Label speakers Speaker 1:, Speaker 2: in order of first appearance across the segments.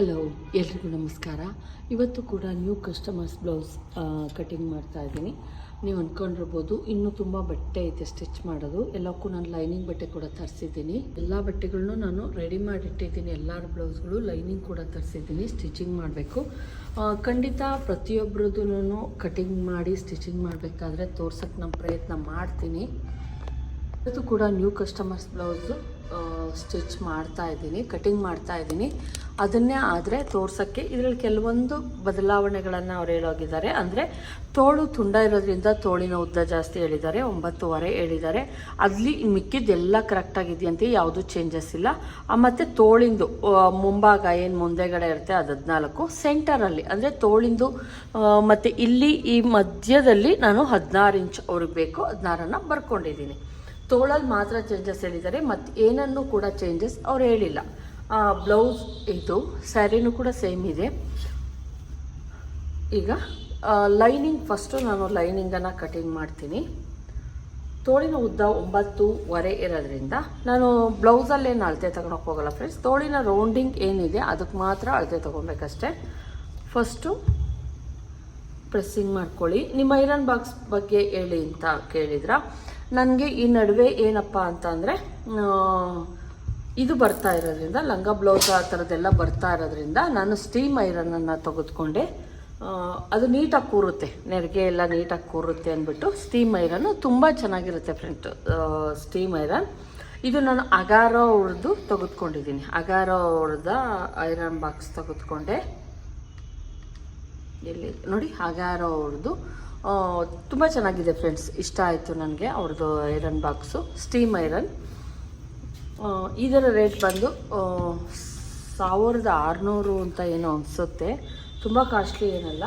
Speaker 1: Hello ಎಲ್ರಿಗೂ ನಮಸ್ಕಾರ. ಇವತ್ತು ಕೂಡ ನ್ಯೂ ಕಸ್ಟಮರ್ಸ್ ಬ್ಲೌಸ್ ಕಟಿಂಗ್ ಮಾಡ್ತಾ ಇದ್ದೀನಿ. ನೀವು ಅಂದ್ಕೊಂಡಿರ್ಬೋದು ಇನ್ನೂ ತುಂಬ ಬಟ್ಟೆ ಐತೆ ಸ್ಟಿಚ್ ಮಾಡೋದು. ಎಲ್ಲಕ್ಕೂ ನಾನು ಲೈನಿಂಗ್ ಬಟ್ಟೆ ಕೂಡ ತರಿಸಿದ್ದೀನಿ. ಎಲ್ಲ ಬಟ್ಟೆಗಳನ್ನೂ ನಾನು ರೆಡಿ ಮಾಡಿಟ್ಟಿದ್ದೀನಿ. ಎಲ್ಲರ ಬ್ಲೌಸ್ಗಳು ಲೈನಿಂಗ್ ಕೂಡ ತರಿಸಿದ್ದೀನಿ ಸ್ಟಿಚಿಂಗ್ ಮಾಡಬೇಕು. ಖಂಡಿತ ಪ್ರತಿಯೊಬ್ಬರದ್ದು ಕಟಿಂಗ್ ಮಾಡಿ ಸ್ಟಿಚಿಂಗ್ ಮಾಡಬೇಕಾದ್ರೆ ತೋರ್ಸೋಕ್ಕೆ ನಾನು ಪ್ರಯತ್ನ ಮಾಡ್ತೀನಿ. ಇವತ್ತು ಕೂಡ ನ್ಯೂ ಕಸ್ಟಮರ್ಸ್ ಬ್ಲೌಸು ಸ್ಟಿಚ್ ಮಾಡ್ತಾ ಇದ್ದೀನಿ ಕಟಿಂಗ್ ಮಾಡ್ತಾ ಇದ್ದೀನಿ. ಅದನ್ನೇ ಆದರೆ ತೋರ್ಸೋಕ್ಕೆ ಇದರಲ್ಲಿ ಕೆಲವೊಂದು ಬದಲಾವಣೆಗಳನ್ನು ಅವ್ರು ಹೇಳೋಗಿದ್ದಾರೆ. ಅಂದರೆ ತೋಳು ತುಂಡ ಇರೋದ್ರಿಂದ ತೋಳಿನ ಉದ್ದ ಜಾಸ್ತಿ ಹೇಳಿದ್ದಾರೆ, ಒಂಬತ್ತುವರೆ ಹೇಳಿದ್ದಾರೆ. ಅಲ್ಲಿ ಮಿಕ್ಕಿದ್ದೆಲ್ಲ ಕರೆಕ್ಟಾಗಿದೆಯಂತೆ ಯಾವುದೂ ಚೇಂಜಸ್ ಇಲ್ಲ. ಮತ್ತು ತೋಳಿಂದು ಮುಂಭಾಗ ಏನು ಮುಂದೆಗಡೆ ಇರುತ್ತೆ ಅದು ಹದಿನಾಲ್ಕು. ಸೆಂಟರಲ್ಲಿ ಅಂದರೆ ತೋಳಿಂದು ಮತ್ತು ಇಲ್ಲಿ ಈ ಮಧ್ಯದಲ್ಲಿ ನಾನು ಹದಿನಾರು ಇಂಚ್ ಅವ್ರಿಗೆ ಬೇಕು, ಹದಿನಾರನ್ನು ಬರ್ಕೊಂಡಿದ್ದೀನಿ. ತೋಳಲ್ಲಿ ಮಾತ್ರ ಚೇಂಜಸ್ ಹೇಳಿದ್ದಾರೆ ಮತ್ತು ಏನನ್ನು ಕೂಡ ಚೇಂಜಸ್ ಅವ್ರು ಹೇಳಿಲ್ಲ. ಬ್ಲೌಸ್ ಇದು ಸ್ಯಾರಿನೂ ಕೂಡ ಸೇಮ್ ಇದೆ. ಈಗ ಲೈನಿಂಗ್ ಫಸ್ಟು ನಾನು ಲೈನಿಂಗನ್ನು ಕಟಿಂಗ್ ಮಾಡ್ತೀನಿ. ತೋಳಿನ ಉದ್ದ ಒಂಬತ್ತುವರೆ ಇರೋದ್ರಿಂದ ನಾನು ಬ್ಲೌಸಲ್ಲೇನು ಅಳತೆ ತಗೊಳಕ್ಕೆ ಹೋಗಲ್ಲ ಫ್ರೆಂಡ್ಸ್ ತೋಳಿನ ರೌಂಡಿಂಗ್ ಏನಿದೆ ಅದಕ್ಕೆ ಮಾತ್ರ ಅಳತೆ ತೊಗೊಬೇಕಷ್ಟೆ. ಫಸ್ಟು ಪ್ರೆಸ್ಸಿಂಗ್ ಮಾಡ್ಕೊಳ್ಳಿ. ನಿಮ್ಮ ಐರನ್ ಬಾಕ್ಸ್ ಬಗ್ಗೆ ಹೇಳಿ ಅಂತ ಕೇಳಿದ್ರ? ನನಗೆ ಈ ನಡುವೆ ಏನಪ್ಪ ಅಂತ ಅಂದರೆ ಇದು ಬರ್ತಾ ಇರೋದ್ರಿಂದ, ಲಂಗ ಬ್ಲೌಸ್ ಆ ಥರದ್ದೆಲ್ಲ ಬರ್ತಾ ಇರೋದ್ರಿಂದ ನಾನು ಸ್ಟೀಮ್ ಐರನನ್ನು ತೆಗೆದುಕೊಂಡೆ. ಅದು ನೀಟಾಗಿ ಕೂರುತ್ತೆ. ನೆರಿಗೆ ಎಲ್ಲ ನೀಟಾಗಿ ಕೂರುತ್ತೆ ಅಂದ್ಬಿಟ್ಟು ಸ್ಟೀಮ್ ಐರನ್ ತುಂಬ ಚೆನ್ನಾಗಿರುತ್ತೆ ಫ್ರೆಂಡ್ ಸ್ಟೀಮ್ ಐರನ್. ಇದು ನಾನು ಅಗಾರೋ ಉಳಿದು ತೆಗೆದುಕೊಂಡಿದ್ದೀನಿ. ಅಗಾರೋ ಉಳ್ದ ಐರನ್ ಬಾಕ್ಸ್ ತೆಗೆದುಕೊಂಡೆ. ಎಲ್ಲಿ? ನೋಡಿ, ಅಗಾರೋ ಅವ್ರದ್ದು ತುಂಬ ಚೆನ್ನಾಗಿದೆ ಫ್ರೆಂಡ್ಸ್ ಇಷ್ಟ ಆಯಿತು ನನಗೆ ಅವ್ರದ್ದು ಐರನ್ ಬಾಕ್ಸು ಸ್ಟೀಮ್ ಐರನ್ ಇದರ ರೇಟ್ ಬಂದು ಸಾವಿರದ ಆರುನೂರು ಅಂತ ಏನೋ ಅನಿಸುತ್ತೆ. ತುಂಬ ಕಾಸ್ಟ್ಲಿ ಏನಲ್ಲ.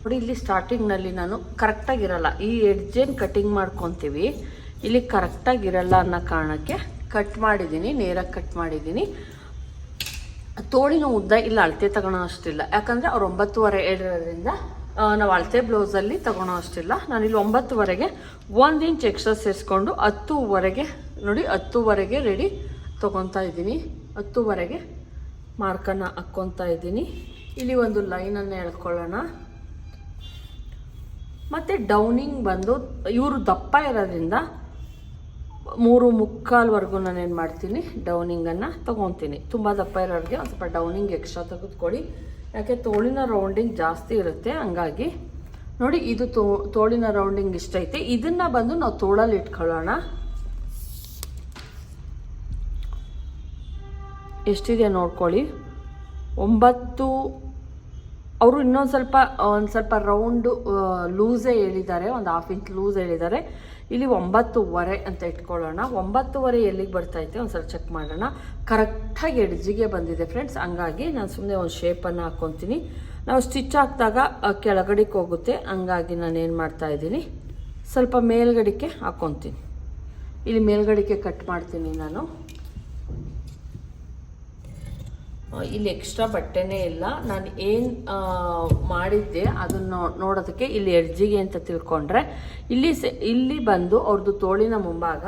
Speaker 1: ನೋಡಿ, ಇಲ್ಲಿ ಸ್ಟಾರ್ಟಿಂಗ್ನಲ್ಲಿ ನಾನು ಕರೆಕ್ಟಾಗಿರಲ್ಲ ಈ ಎಡ್ಜೇನು ಕಟ್ಟಿಂಗ್ ಮಾಡ್ಕೊತೀವಿ, ಇಲ್ಲಿ ಕರೆಕ್ಟಾಗಿರಲ್ಲ ಅನ್ನೋ ಕಾರಣಕ್ಕೆ ಕಟ್ ಮಾಡಿದ್ದೀನಿ ನೇರಾಗಿ ಕಟ್ ಮಾಡಿದ್ದೀನಿ ತೋಳಿನ ಉದ್ದ ಇಲ್ಲ, ಅಳತೆ ತಗೊಳೋ ಅಷ್ಟಿಲ್ಲ. ಯಾಕಂದರೆ ಅವ್ರು ಒಂಬತ್ತುವರೆ ಹೇಳಿರೋದ್ರಿಂದ ನಾವು ಅಳತೆ ಬ್ಲೌಸಲ್ಲಿ ತಗೊಳೋ ಅಷ್ಟಿಲ್ಲ. ನಾನು ಇಲ್ಲಿ ಒಂಬತ್ತುವರೆಗೆ ಒಂದು ಇಂಚ್ ಎಕ್ಸ್ಟ್ರಾ ಸೇರಿಸ್ಕೊಂಡು ಹತ್ತುವರೆಗೆ ನೋಡಿ, ಹತ್ತುವರೆಗೆ ರೆಡಿ ತೊಗೊತಾ ಇದ್ದೀನಿ. ಹತ್ತುವರೆಗೆ ಮಾರ್ಕನ್ನು ಹಾಕ್ಕೊತಾ ಇದ್ದೀನಿ. ಇಲ್ಲಿ ಒಂದು ಲೈನನ್ನು ಎಳ್ಕೊಳ್ಳೋಣ. ಮತ್ತು ಡೌನಿಂಗ್ ಬಂದು ಇವರು ದಪ್ಪ ಇರೋದ್ರಿಂದ ಮೂರು ಮುಕ್ಕಾಲ್ವರೆಗೂ ನಾನು ಏನು ಮಾಡ್ತೀನಿ ಡೌನಿಂಗನ್ನು ತೊಗೊತೀನಿ. ತುಂಬ ದಪ್ಪ ಇರೋರಿಗೆ ಒಂದು ಸ್ವಲ್ಪ ಡೌನಿಂಗ್ ಎಕ್ಸ್ಟ್ರಾ ತೆಗೆದುಕೊಳ್ಳಿ. ಯಾಕೆ ತೋಳಿನ ರೌಂಡಿಂಗ್ ಜಾಸ್ತಿ ಇರುತ್ತೆ, ಹಂಗಾಗಿ ನೋಡಿ ಇದು ತೋಳಿನ ರೌಂಡಿಂಗ್ ಇಷ್ಟ ಐತೆ. ಇದನ್ನು ಬಂದು ನಾವು ತೋಳಲ್ಲಿ ಇಟ್ಕೊಳ್ಳೋಣ. ಎಷ್ಟಿದೆ ನೋಡ್ಕೊಳ್ಳಿ. ಒಂಬತ್ತು, ಅವರು ಇನ್ನೊಂದು ಸ್ವಲ್ಪ, ಒಂದು ಸ್ವಲ್ಪ ರೌಂಡು ಲೂಸೇ ಹೇಳಿದ್ದಾರೆ, ಒಂದು ಹಾಫ್ ಇಂಚ್ ಲೂಸ್ ಹೇಳಿದ್ದಾರೆ. ಇಲ್ಲಿ ಒಂಬತ್ತುವರೆ ಅಂತ ಇಟ್ಕೊಳ್ಳೋಣ. ಒಂಬತ್ತುವರೆ ಎಲ್ಲಿಗೆ ಬರ್ತೈತೆ ಒಂದು ಸಲ ಚೆಕ್ ಮಾಡೋಣ. ಕರೆಕ್ಟಾಗಿ ಎಡ್ಜಿಗೆ ಬಂದಿದೆ ಫ್ರೆಂಡ್ಸ್ ಹಂಗಾಗಿ ನಾನು ಸುಮ್ಮನೆ ಒಂದು ಶೇಪನ್ನು ಹಾಕ್ಕೊತೀನಿ ನಾವು ಸ್ಟಿಚ್ ಹಾಕಿದಾಗ ಕೆಳಗಡೆಗೆ ಹೋಗುತ್ತೆ. ಹಂಗಾಗಿ ನಾನು ಏನು ಮಾಡ್ತಾ ಇದ್ದೀನಿ? ಸ್ವಲ್ಪ ಮೇಲ್ಗಡೆಗೆ ಹಾಕ್ಕೊತೀನಿ ಇಲ್ಲಿ ಮೇಲ್ಗಡೆಗೆ ಕಟ್ ಮಾಡ್ತೀನಿ ನಾನು ಆ, ಇಲ್ಲಿ ಎಕ್ಸ್ಟ್ರಾ ಬಟ್ಟೆನೇ ಇಲ್ಲ. ನಾನು ಏನು ಮಾಡಿದ್ದೆ ಅದನ್ನು ನೋಡೋದಕ್ಕೆ ಇಲ್ಲಿ ಎಡ್ಜಿಗೆ ಅಂತ ತಿಳ್ಕೊಂಡ್ರೆ, ಇಲ್ಲಿ ಇಲ್ಲಿ ಬಂದು ಅವ್ರದ್ದು ತೋಳಿನ ಮುಂಭಾಗ.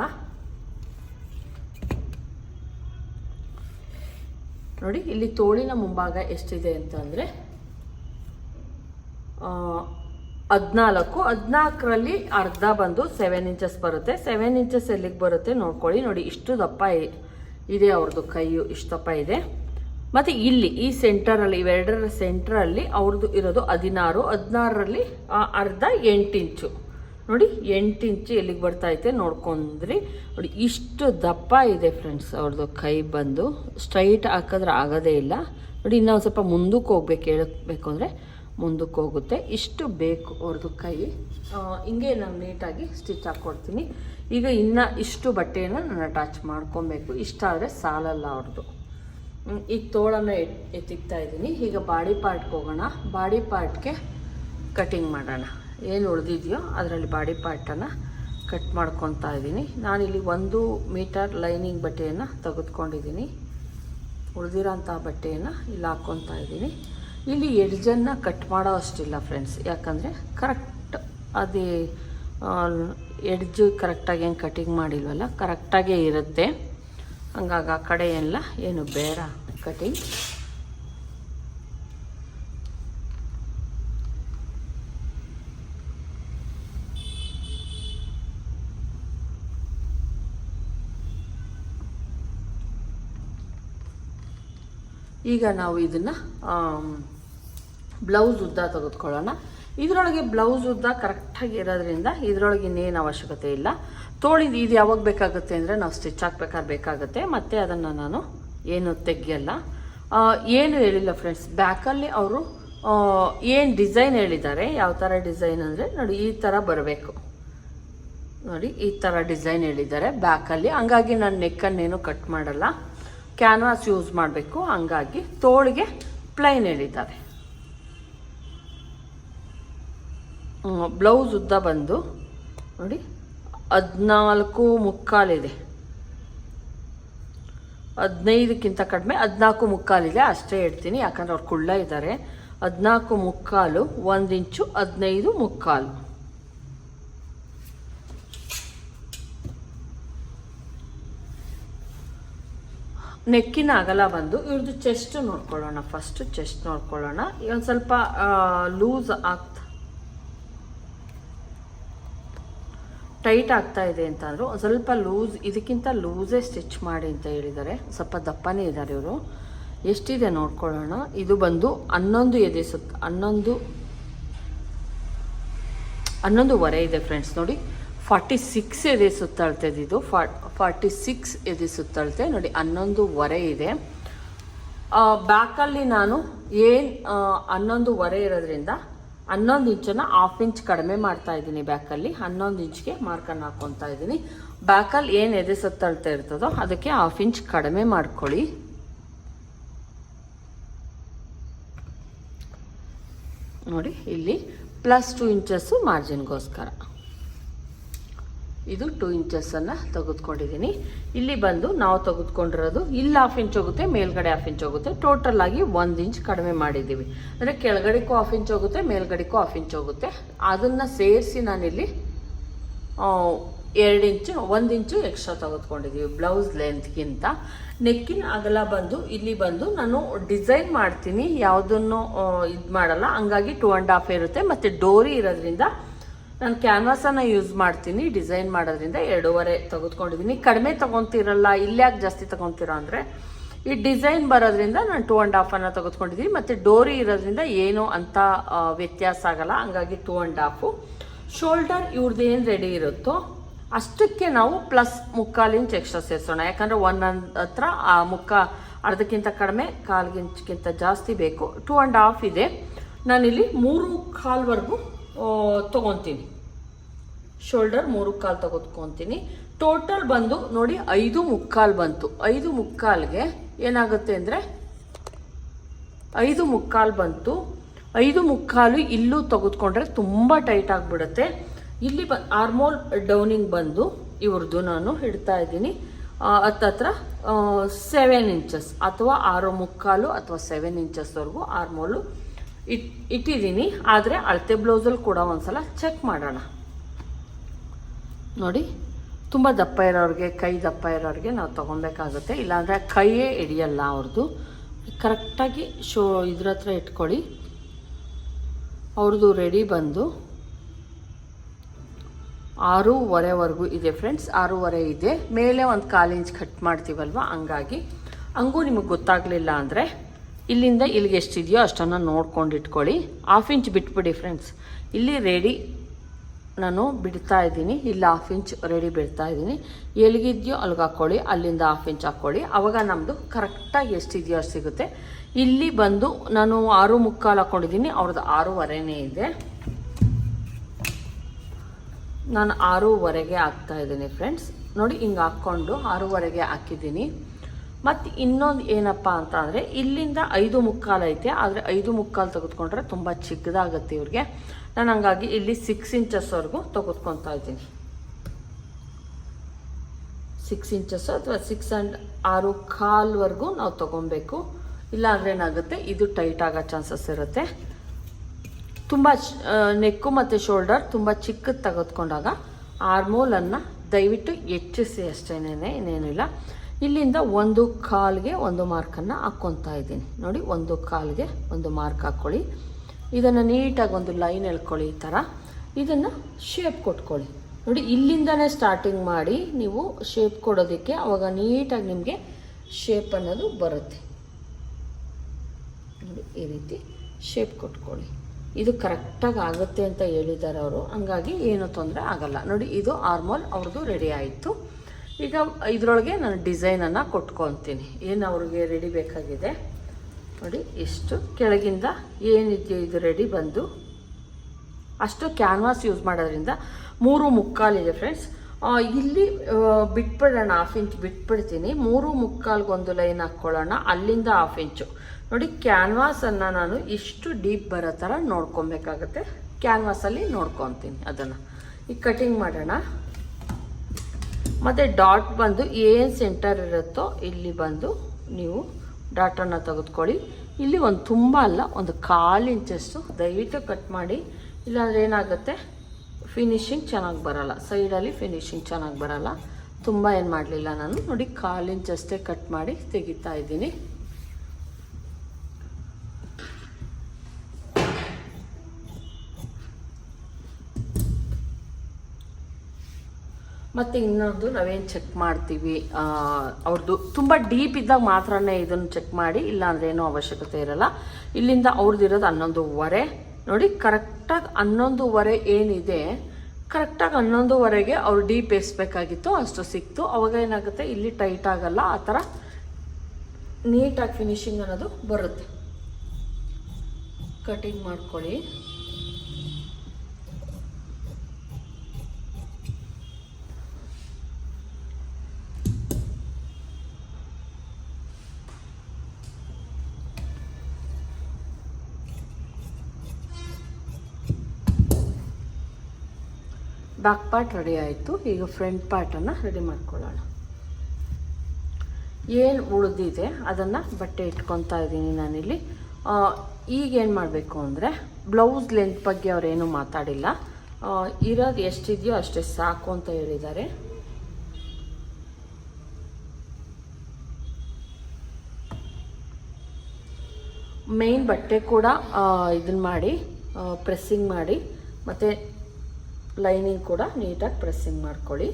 Speaker 1: ನೋಡಿ, ಇಲ್ಲಿ ತೋಳಿನ ಮುಂಭಾಗ ಎಷ್ಟಿದೆ ಅಂತಂದರೆ ಹದಿನಾಲ್ಕು. ಹದಿನಾಲ್ಕರಲ್ಲಿ ಅರ್ಧ ಬಂದು ಸೆವೆನ್ ಇಂಚಸ್ ಬರುತ್ತೆ. ಸೆವೆನ್ ಇಂಚಸ್ ಎಲ್ಲಿಗೆ ಬರುತ್ತೆ ನೋಡ್ಕೊಳ್ಳಿ. ನೋಡಿ, ಇಷ್ಟು ದಪ್ಪ ಇದೆ. ಅವ್ರದ್ದು ಕೈಯು, ಇಷ್ಟು ದಪ್ಪ ಇದೆ. ಮತ್ತು ಇಲ್ಲಿ ಈ ಸೆಂಟರಲ್ಲಿ ಇವೆರಡರ ಸೆಂಟ್ರಲ್ಲಿ ಅವ್ರದ್ದು ಇರೋದು ಹದಿನಾರು, ಹದಿನಾರರಲ್ಲಿ ಅರ್ಧ ಎಂಟು ಇಂಚು. ನೋಡಿ, ಎಂಟು ಇಂಚು ಎಲ್ಲಿಗೆ ಐತೆ ನೋಡ್ಕೊಂಡ್ರಿ. ನೋಡಿ, ಇಷ್ಟು ದಪ್ಪ ಇದೆ ಫ್ರೆಂಡ್ಸ್ ಅವ್ರದ್ದು ಕೈ ಬಂದು. ಸ್ಟ್ರೈಟ್ ಹಾಕಿದ್ರೆ ಆಗೋದೇ ಇಲ್ಲ. ನೋಡಿ, ಇನ್ನೂ ಸ್ವಲ್ಪ ಮುಂದಕ್ಕೆ ಹೋಗ್ಬೇಕು, ಹೇಳಬೇಕು ಅಂದರೆ ಮುಂದಕ್ಕೆ ಹೋಗುತ್ತೆ. ಇಷ್ಟು ಬೇಕು ಅವ್ರದ್ದು ಕೈ. ಹಿಂಗೆ ನಾನು ನೀಟಾಗಿ ಸ್ಟಿಚ್ ಹಾಕ್ಕೊಡ್ತೀನಿ ಈಗ ಇನ್ನು ಇಷ್ಟು ಬಟ್ಟೆಯನ್ನು ನಾನು ಅಟ್ಯಾಚ್ ಮಾಡ್ಕೊಬೇಕು. ಇಷ್ಟ ಆದರೆ ಸಾಲಲ್ಲ ಅವ್ರದ್ದು ಈಗ ತೋಳನ್ನು ಎತ್ ಎತ್ತಿಕ್ತಾ ಇದ್ದೀನಿ. ಈಗ ಬಾಡಿ ಪಾರ್ಟ್ಗೆ ಹೋಗೋಣ. ಬಾಡಿ ಪಾರ್ಟ್ಗೆ ಕಟಿಂಗ್ ಮಾಡೋಣ. ಏನು ಉಳಿದಿದೆಯೋ ಅದರಲ್ಲಿ ಬಾಡಿ ಪಾರ್ಟನ್ನು ಕಟ್ ಮಾಡ್ಕೊತಾ ಇದ್ದೀನಿ. ನಾನಿಲ್ಲಿ ಒಂದು ಮೀಟರ್ ಲೈನಿಂಗ್ ಬಟ್ಟೆಯನ್ನು ತೆಗೆದುಕೊಂಡಿದ್ದೀನಿ. ಉಳಿದಿರೋಂಥ ಬಟ್ಟೆಯನ್ನು ಇಲ್ಲಿ ಹಾಕ್ಕೊತಾ ಇದ್ದೀನಿ. ಇಲ್ಲಿ ಎಡ್ಜನ್ನು ಕಟ್ ಮಾಡೋ ಅಷ್ಟಿಲ್ಲ ಫ್ರೆಂಡ್ಸ್. ಯಾಕಂದರೆ ಕರೆಕ್ಟ್ ಅದೇ ಎಡ್ಜು ಕರೆಕ್ಟಾಗಿ ಏನು ಕಟಿಂಗ್ ಮಾಡಿಲ್ವಲ್ಲ, ಕರೆಕ್ಟಾಗೇ ಇರುತ್ತೆ. ಹಂಗಾಗಿ ಆ ಕಡೆ ಎಲ್ಲ ಏನು ಬೇಡ ಕಟಿಂಗ್ ಈಗ ನಾವು ಇದನ್ನು ಬ್ಲೌಸ್ ಉದ್ದ ತೆಗೆದುಕೊಳ್ಳೋಣ. ಇದರೊಳಗೆ ಬ್ಲೌಸ್ ಉದ್ದ ಕರೆಕ್ಟಾಗಿ ಇರೋದ್ರಿಂದ ಇದರೊಳಗೆ ಇನ್ನೇನು ಅವಶ್ಯಕತೆ ಇಲ್ಲ. ತೋಳಿದು ಇದು ಯಾವಾಗ ಬೇಕಾಗುತ್ತೆ ಅಂದರೆ ನಾವು ಸ್ಟಿಚ್ ಹಾಕ್ಬೇಕಾದ್ರೆ ಬೇಕಾಗುತ್ತೆ. ಮತ್ತು ಅದನ್ನು ನಾನು ಏನು ತೆಗಿಯಲ್ಲ. ಏನು ಹೇಳಿಲ್ಲ ಫ್ರೆಂಡ್ಸ್ ಬ್ಯಾಕಲ್ಲಿ ಅವರು ಏನು ಡಿಸೈನ್ ಹೇಳಿದ್ದಾರೆ, ಯಾವ ಥರ ಡಿಸೈನ್ ಅಂದರೆ ನೋಡಿ ಈ ಥರ ಬರಬೇಕು. ನೋಡಿ ಈ ಥರ ಡಿಸೈನ್ ಹೇಳಿದ್ದಾರೆ ಬ್ಯಾಕಲ್ಲಿ ಹಂಗಾಗಿ ನಾನು ನೆಕ್ಕನ್ನೇನು ಕಟ್ ಮಾಡಲ್ಲ. ಕ್ಯಾನ್ವಾಸ್ ಯೂಸ್ ಮಾಡಬೇಕು. ಹಂಗಾಗಿ ತೋಳಿಗೆ ಪ್ಲೈನ್ ಹೇಳಿದ್ದಾರೆ. ಬ್ಲೌಸ್ ಉದ್ದ ಬಂದು, ನೋಡಿ, ಹದಿನಾಲ್ಕು ಮುಕ್ಕಾಲಿದೆ. ಹದಿನೈದಕ್ಕಿಂತ ಕಡಿಮೆ, ಹದಿನಾಲ್ಕು ಮುಕ್ಕಾಲಿದೆ, ಅಷ್ಟೇ ಹೇಳ್ತೀನಿ, ಯಾಕಂದ್ರೆ ಅವ್ರು ಕುಳ್ಳ ಇದ್ದಾರೆ ಹದಿನಾಲ್ಕು ಮುಕ್ಕಾಲು, ಒಂದು ಇಂಚು ಹದಿನೈದು ಮುಕ್ಕಾಲು. ನೆಕ್ಕಿನ ಅಗಲ ಬಂದು ಇವ್ರದ್ದು ಚೆಸ್ಟ್ ನೋಡ್ಕೊಳ್ಳೋಣ ಫಸ್ಟ್ ಚೆಸ್ಟ್ ನೋಡ್ಕೊಳ್ಳೋಣ. ಒಂದು ಸ್ವಲ್ಪ ಲೂಸ್ ಆಗ್ತಾ ಟೈಟ್ ಆಗ್ತಾ ಇದೆ ಅಂತ ಅಂದರು ಸ್ವಲ್ಪ ಲೂಸ್, ಇದಕ್ಕಿಂತ ಲೂಸೇ ಸ್ಟಿಚ್ ಮಾಡಿ ಅಂತ ಹೇಳಿದ್ದಾರೆ. ಸ್ವಲ್ಪ ದಪ್ಪನೇ ಇದ್ದಾರೆ ಇವರು. ಎಷ್ಟಿದೆ ನೋಡ್ಕೊಳ್ಳೋಣ. ಇದು ಬಂದು ಹನ್ನೊಂದು ಎದೆ ಸುತ್ತ ಹನ್ನೊಂದು, ಹನ್ನೊಂದುವರೆ ಇದೆ ಫ್ರೆಂಡ್ಸ್ ನೋಡಿ. ಫಾರ್ಟಿ ಸಿಕ್ಸ್ ಎದೆ ಸುತ್ತಳ್ತದೆ ಇದು ಫಾರ್ಟಿ ಸಿಕ್ಸ್ ಎದೆ ಸುತ್ತಳತೆ ನೋಡಿ, ಹನ್ನೊಂದುವರೆ ಇದೆ. ಬ್ಯಾಕಲ್ಲಿ ನಾನು ಏನು ಹನ್ನೊಂದುವರೆ ಇರೋದ್ರಿಂದ ಹನ್ನೊಂದು ಇಂಚನ್ನ ಹಾಫ್ ಇಂಚ್ ಕಡಿಮೆ ಮಾಡ್ತಾ ಇದ್ದೀನಿ ಬ್ಯಾಕಲ್ಲಿ ಹನ್ನೊಂದು ಇಂಚ್ಗೆ ಮಾರ್ಕನ್ನು ಹಾಕ್ಕೊತಾ ಇದ್ದೀನಿ. ಬ್ಯಾಕಲ್ಲಿ ಏನು ಎದೆ ಸತ್ತಳ್ತಾ ಇರ್ತದೋ ಅದಕ್ಕೆ ಹಾಫ್ ಇಂಚ್ ಕಡಿಮೆ ಮಾಡ್ಕೊಳ್ಳಿ. ನೋಡಿ, ಇಲ್ಲಿ ಪ್ಲಸ್ ಟು ಇಂಚಸ್ಸು ಮಾರ್ಜಿನ್ಗೋಸ್ಕರ ಇದು ಟೂ ಇಂಚಸ್ಸನ್ನು ತೆಗೆದುಕೊಂಡಿದ್ದೀನಿ. ಇಲ್ಲಿ ಬಂದು ನಾವು ತೆಗೆದುಕೊಂಡಿರೋದು ಇಲ್ಲಿ ಹಾಫ್ ಇಂಚ್ ಹೋಗುತ್ತೆ, ಮೇಲ್ಗಡೆ ಹಾಫ್ ಇಂಚ್ ಹೋಗುತ್ತೆ. ಟೋಟಲ್ ಆಗಿ ಒಂದು ಇಂಚ್ ಕಡಿಮೆ ಮಾಡಿದ್ದೀವಿ. ಅಂದರೆ ಕೆಳಗಡೆಗೂ ಹಾಫ್ ಇಂಚ್ ಹೋಗುತ್ತೆ, ಮೇಲ್ಗಡೆಗೂ ಹಾಫ್ ಇಂಚ್ ಹೋಗುತ್ತೆ. ಅದನ್ನು ಸೇರಿಸಿ ನಾನಿಲ್ಲಿ ಎರಡು ಇಂಚು ಒಂದು ಇಂಚು ಎಕ್ಸ್ಟ್ರಾ ತೆಗೆದುಕೊಂಡಿದ್ದೀವಿ ಬ್ಲೌಸ್ ಲೆಂತ್ಗಿಂತ ನೆಕ್ಕಿನ ಅಗಲ ಬಂದು, ಇಲ್ಲಿ ಬಂದು ನಾನು ಡಿಸೈನ್ ಮಾಡ್ತೀನಿ. ಯಾವುದನ್ನು ಇದು ಮಾಡಲ್ಲ. ಹಂಗಾಗಿ ಟೂ ಆ್ಯಂಡ್ ಹಾಫ್ ಇರುತ್ತೆ. ಮತ್ತು ಡೋರಿ ಇರೋದ್ರಿಂದ ನಾನು ಕ್ಯಾನ್ವಾಸನ್ನು ಯೂಸ್ ಮಾಡ್ತೀನಿ ಡಿಸೈನ್ ಮಾಡೋದ್ರಿಂದ ಎರಡೂವರೆ ತೆಗೆದುಕೊಂಡಿದ್ದೀನಿ ಕಡಿಮೆ ತೊಗೊತಿರಲ್ಲ ಇಲ್ಯಾಕೆ ಜಾಸ್ತಿ ತೊಗೊತಿರೋ ಅಂದರೆ, ಈ ಡಿಸೈನ್ ಬರೋದ್ರಿಂದ ನಾನು ಟೂ ಆ್ಯಂಡ್ ಹಾಫನ್ನು ತೆಗೆದುಕೊಂಡಿದ್ದೀನಿ ಮತ್ತು ಡೋರಿ ಇರೋದ್ರಿಂದ ಏನು ಅಂತ ವ್ಯತ್ಯಾಸ ಆಗಲ್ಲ. ಹಂಗಾಗಿ ಟೂ ಆ್ಯಂಡ್ ಹಾಫು ಶೋಲ್ಡರ್ ಇವ್ರದ್ದು ಏನು ರೆಡಿ ಇರುತ್ತೋ, ಅಷ್ಟಕ್ಕೆ ನಾವು ಪ್ಲಸ್ ಮುಕ್ಕಾಲು ಇಂಚ್ ಎಕ್ಸ್ಟ್ರಾ ಸೇರಿಸೋಣ. ಯಾಕಂದರೆ ಒನ್ ಹತ್ರ, ಆ, ಮುಕ್ಕ ಅರ್ಧಕ್ಕಿಂತ ಕಡಿಮೆ ಕಾಲ್ಗಿಂಚ್ಗಿಂತ ಜಾಸ್ತಿ ಬೇಕು. ಟೂ ಆ್ಯಂಡ್ ಹಾಫ್ ಇದೆ. ನಾನಿಲ್ಲಿ ಮೂರು ಕಾಲ್ವರೆಗೂ ತೊಗೊತೀನಿ. ಶೋಲ್ಡರ್ ಮೂರು ಕಾಲು ತೆಗೆದುಕೊತೀನಿ ಟೋಟಲ್ ಬಂದು ನೋಡಿ ಐದು ಮುಕ್ಕಾಲು ಬಂತು. ಐದು ಮುಕ್ಕಾಲ್ಗೆ ಏನಾಗುತ್ತೆ ಅಂದರೆ ಐದು ಮುಕ್ಕಾಲು ಬಂತು. ಐದು ಮುಕ್ಕಾಲು ಇಲ್ಲೂ ತೆಗೆದುಕೊಂಡ್ರೆ ತುಂಬ ಟೈಟ್ ಆಗಿಬಿಡುತ್ತೆ. ಇಲ್ಲಿ ಬ ಆರ್ಮೋಲ್ ಡೌನಿಂಗ್ ಬಂದು ಇವ್ರದ್ದು ನಾನು ಹಿಡ್ತಾ ಇದ್ದೀನಿ. ಹತ್ತತ್ರ ಸೆವೆನ್ ಇಂಚಸ್ ಅಥವಾ ಆರು ಮುಕ್ಕಾಲು ಅಥವಾ ಸೆವೆನ್ ಇಂಚಸ್ವರೆಗೂ ಆರ್ಮೋಲು ಇಟ್, ಇಟ್ಟಿದ್ದೀನಿ, ಆದರೆ ಅಳತೆ ಬ್ಲೌಸಲ್ಲಿ ಕೂಡ ಒಂದ್ಸಲ ಚೆಕ್ ಮಾಡೋಣ. ನೋಡಿ, ತುಂಬ ದಪ್ಪ ಇರೋರಿಗೆ, ಕೈ ದಪ್ಪ ಇರೋರಿಗೆ ನಾವು ತೊಗೊಬೇಕಾಗುತ್ತೆ ಇಲ್ಲಾಂದರೆ ಕೈಯೇ ಹಿಡಿಯಲ್ಲ ಅವ್ರದ್ದು ಕರೆಕ್ಟಾಗಿ ಶೋ, ಇದ್ರ ಹತ್ರ ಇಟ್ಕೊಳ್ಳಿ. ಅವ್ರದ್ದು ರೆಡಿ ಬಂದು. ಆರೂವರೆವರೆಗೂ ಇದೆ ಫ್ರೆಂಡ್ಸ್ ಆರೂವರೆ ಇದೆ. ಮೇಲೆ ಒಂದು ಕಾಲು ಇಂಚ್ ಕಟ್ ಮಾಡ್ತೀವಲ್ವ? ಹಂಗಾಗಿ, ಹಂಗೂ ನಿಮಗೆ ಗೊತ್ತಾಗಲಿಲ್ಲ ಅಂದರೆ ಇಲ್ಲಿಂದ ಇಲ್ಲಿಗೆ ಎಷ್ಟಿದೆಯೋ ಅಷ್ಟನ್ನು ನೋಡ್ಕೊಂಡು ಇಟ್ಕೊಳ್ಳಿ. ಹಾಫ್ ಇಂಚ್ ಬಿಟ್ಬಿಡಿ ಫ್ರೆಂಡ್ಸ್ ಇಲ್ಲಿ ರೆಡಿ ನಾನು ಬಿಡ್ತಾ ಇದ್ದೀನಿ. ಇಲ್ಲಿ ಹಾಫ್ ಇಂಚ್ ರೆಡಿ ಬಿಡ್ತಾ ಇದ್ದೀನಿ. ಎಲ್ಲಿಗಿದೆಯೋ ಅಲ್ಲಿಗೆ ಹಾಕ್ಕೊಳ್ಳಿ. ಅಲ್ಲಿಂದ ಹಾಫ್ ಇಂಚ್ ಹಾಕ್ಕೊಳ್ಳಿ. ಆವಾಗ ನಮ್ಮದು ಕರೆಕ್ಟಾಗಿ ಎಷ್ಟಿದೆಯೋ ಅಷ್ಟು ಸಿಗುತ್ತೆ. ಇಲ್ಲಿ ಬಂದು ನಾನು ಆರು ಮುಕ್ಕಾಲು ಹಾಕ್ಕೊಂಡಿದ್ದೀನಿ ಅವ್ರದ್ದು ಆರೂವರೆನೇ ಇದೆ. ನಾನು ಆರೂವರೆಗೆ ಹಾಕ್ತಾ ಇದ್ದೀನಿ ಫ್ರೆಂಡ್ಸ್ ನೋಡಿ ಹಿಂಗೆ ಹಾಕ್ಕೊಂಡು ಆರೂವರೆಗೆ ಹಾಕಿದ್ದೀನಿ. ಮತ್ತು ಇನ್ನೊಂದು ಏನಪ್ಪ ಅಂತ ಅಂದರೆ ಇಲ್ಲಿಂದ ಐದು ಮುಕ್ಕಾಲು ಐತೆ, ಆದರೆ ಐದು ಮುಕ್ಕಾಲು ತೆಗೆದುಕೊಂಡ್ರೆ ತುಂಬ ಚಿಕ್ಕದಾಗುತ್ತೆ ಇವ್ರಿಗೆ. ನಾನು ಹಂಗಾಗಿ ಇಲ್ಲಿ ಸಿಕ್ಸ್ ಇಂಚಸ್ವರೆಗೂ ತೆಗೆದುಕೊತಾ ಇದ್ದೀನಿ. ಸಿಕ್ಸ್ ಇಂಚಸ್ ಅಥವಾ ಸಿಕ್ಸ್ ಆ್ಯಂಡ್ ಆರು ಕಾಲ್ವರೆಗೂ ನಾವು ತೊಗೊಬೇಕು. ಇಲ್ಲಾಂದ್ರೆ ಏನಾಗುತ್ತೆ, ಇದು ಟೈಟ್ ಆಗೋ ಚಾನ್ಸಸ್ ಇರುತ್ತೆ. ತುಂಬ ನೆಕ್ಕು ಮತ್ತು ಶೋಲ್ಡರ್ ತುಂಬ ಚಿಕ್ಕದು ತೆಗೆದುಕೊಂಡಾಗ ಆರ್ಮೋಲನ್ನು ದಯವಿಟ್ಟು ಹೆಚ್ಚಿಸಿ ಅಷ್ಟೇನೇ ಇನ್ನೇನಿಲ್ಲ. ಇಲ್ಲಿಂದ ಒಂದು ಕಾಲ್ಗೆ ಒಂದು ಮಾರ್ಕನ್ನು ಹಾಕ್ಕೊತಾ ಇದ್ದೀನಿ. ನೋಡಿ, ಒಂದು ಕಾಲ್ಗೆ ಒಂದು ಮಾರ್ಕ್ ಹಾಕ್ಕೊಳ್ಳಿ. ಇದನ್ನು ನೀಟಾಗಿ ಒಂದು ಲೈನ್ ಎಳ್ಕೊಳ್ಳಿ ಈ ಥರ. ಇದನ್ನು ಶೇಪ್ ಕೊಟ್ಕೊಳ್ಳಿ. ನೋಡಿ, ಇಲ್ಲಿಂದನೇ ಸ್ಟಾರ್ಟಿಂಗ್ ಮಾಡಿ ನೀವು ಶೇಪ್ ಕೊಡೋದಕ್ಕೆ ಅವಾಗ ನೀಟಾಗಿ ನಿಮಗೆ ಶೇಪ್ ಅನ್ನೋದು ಬರುತ್ತೆ. ನೋಡಿ, ಈ ರೀತಿ ಶೇಪ್ ಕೊಟ್ಕೊಳ್ಳಿ. ಇದು ಕರೆಕ್ಟಾಗಿ ಆಗುತ್ತೆ ಅಂತ ಹೇಳಿದ್ದಾರೆ ಅವರು. ಹಂಗಾಗಿ ಏನು ತೊಂದರೆ ಆಗಲ್ಲ. ನೋಡಿ, ಇದು ಆರ್ಮೋಲ್ ಅವ್ರದ್ದು ರೆಡಿ ಆಯಿತು. ಈಗ ಇದರೊಳಗೆ ನಾನು ಡಿಸೈನನ್ನು ಕೊಟ್ಕೊತೀನಿ. ಏನು ಅವ್ರಿಗೆ ರೆಡಿ ಬೇಕಾಗಿದೆ? ನೋಡಿ, ಎಷ್ಟು ಕೆಳಗಿಂದ ಏನಿದೆಯೋ ಇದು ರೆಡಿ ಬಂದು, ಅಷ್ಟು ಕ್ಯಾನ್ವಾಸ್ ಯೂಸ್ ಮಾಡೋದ್ರಿಂದ ಮೂರು ಮುಕ್ಕಾಲಿದೆ ಫ್ರೆಂಡ್ಸ್ ಇಲ್ಲಿ ಬಿಟ್ಬಿಡೋಣ ಹಾಫ್ ಇಂಚ್ ಬಿಟ್ಬಿಡ್ತೀನಿ. ಮೂರು ಮುಕ್ಕಾಲ್ಗೊಂದು ಲೈನ್ ಹಾಕ್ಕೊಳ್ಳೋಣ, ಅಲ್ಲಿಂದ ಹಾಫ್ ಇಂಚು ನೋಡಿ ಕ್ಯಾನ್ವಾಸನ್ನು ನಾನು ಇಷ್ಟು ಡೀಪ್ ಬರೋ ಥರ ನೋಡ್ಕೊಬೇಕಾಗತ್ತೆ. ಕ್ಯಾನ್ವಾಸಲ್ಲಿ ನೋಡ್ಕೊತೀನಿ ಅದನ್ನು. ಈಗ ಕಟಿಂಗ್ ಮಾಡೋಣ. ಮತ್ತು ಡಾಟ್ ಬಂದು ಏನು ಸೆಂಟರ್ ಇರುತ್ತೋ ಇಲ್ಲಿ ಬಂದು ನೀವು ಡಾಟನ್ನು ತೆಗೆದುಕೊಳ್ಳಿ. ಇಲ್ಲಿ ಒಂದು ತುಂಬ ಅಲ್ಲ, ಒಂದು ಕಾಲು ಇಂಚಸ್ಸು. ದಯವಿಟ್ಟು ಕಟ್ ಮಾಡಿ. ಇಲ್ಲಾಂದರೆ ಏನಾಗುತ್ತೆ? ಫಿನಿಶಿಂಗ್ ಚೆನ್ನಾಗಿ ಬರಲ್ಲ. ಸೈಡಲ್ಲಿ ಫಿನಿಶಿಂಗ್ ಚೆನ್ನಾಗಿ ಬರಲ್ಲ. ತುಂಬ ಏನು ಮಾಡಲಿಲ್ಲ ನಾನು. ನೋಡಿ ಕಾಲು ಇಂಚಷ್ಟೇ ಕಟ್ ಮಾಡಿ ತೆಗಿತಾ ಇದ್ದೀನಿ. ಮತ್ತು ಇನ್ನೊಂದು ನಾವೇನು ಚೆಕ್ ಮಾಡ್ತೀವಿ ಅವ್ರದ್ದು ತುಂಬ ಡೀಪ್ ಇದ್ದಾಗ ಮಾತ್ರನೇ ಇದನ್ನು ಚೆಕ್ ಮಾಡಿ, ಇಲ್ಲಾಂದ್ರೆ ಏನೂ ಅವಶ್ಯಕತೆ ಇರಲ್ಲ. ಇಲ್ಲಿಂದ ಅವ್ರದ್ದಿರೋದು ಹನ್ನೊಂದುವರೆ. ನೋಡಿ ಕರೆಕ್ಟಾಗಿ ಹನ್ನೊಂದುವರೆ ಏನಿದೆ ಕರೆಕ್ಟಾಗಿ ಹನ್ನೊಂದುವರೆಗೆ ಅವ್ರು ಡೀಪ್ ಎಸ್ಬೇಕಾಗಿತ್ತು, ಅಷ್ಟು ಸಿಕ್ತು. ಅವಾಗ ಏನಾಗುತ್ತೆ, ಇಲ್ಲಿ ಟೈಟ್ ಆಗಲ್ಲ, ಆ ಥರ ನೀಟಾಗಿ ಫಿನಿಶಿಂಗ್ ಅನ್ನೋದು ಬರುತ್ತೆ. ಕಟಿಂಗ್ ಮಾಡ್ಕೊಳ್ಳಿ. ಬ್ಯಾಕ್ ಪಾರ್ಟ್ ರೆಡಿ ಆಯಿತು. ಈಗ ಫ್ರಂಟ್ ಪಾರ್ಟನ್ನು ರೆಡಿ ಮಾಡ್ಕೊಳ್ಳೋಣ. ಏನು ಉಳಿದಿದೆ ಅದನ್ನು ಬಟ್ಟೆ ಇಟ್ಕೊತಾ ಇದ್ದೀನಿ ನಾನಿಲ್ಲಿ. ಈಗೇನು ಮಾಡಬೇಕು ಅಂದರೆ ಬ್ಲೌಸ್ ಲೆಂತ್ ಬಗ್ಗೆ ಅವರೇನು ಮಾತಾಡಿಲ್ಲ. ಇರೋದು ಎಷ್ಟಿದೆಯೋ ಅಷ್ಟೇ ಸಾಕು ಅಂತ ಹೇಳಿದ್ದಾರೆ. ಮೇನ್ ಬಟ್ಟೆ ಕೂಡ ಇದನ್ನ ಮಾಡಿ ಪ್ರೆಸ್ಸಿಂಗ್ ಮಾಡಿ, ಮತ್ತು ಲೈನಿಂಗ್ ಕೂಡ ನೀಟಾಗಿ ಪ್ರೆಸ್ಸಿಂಗ್ ಮಾಡ್ಕೊಳ್ಳಿ.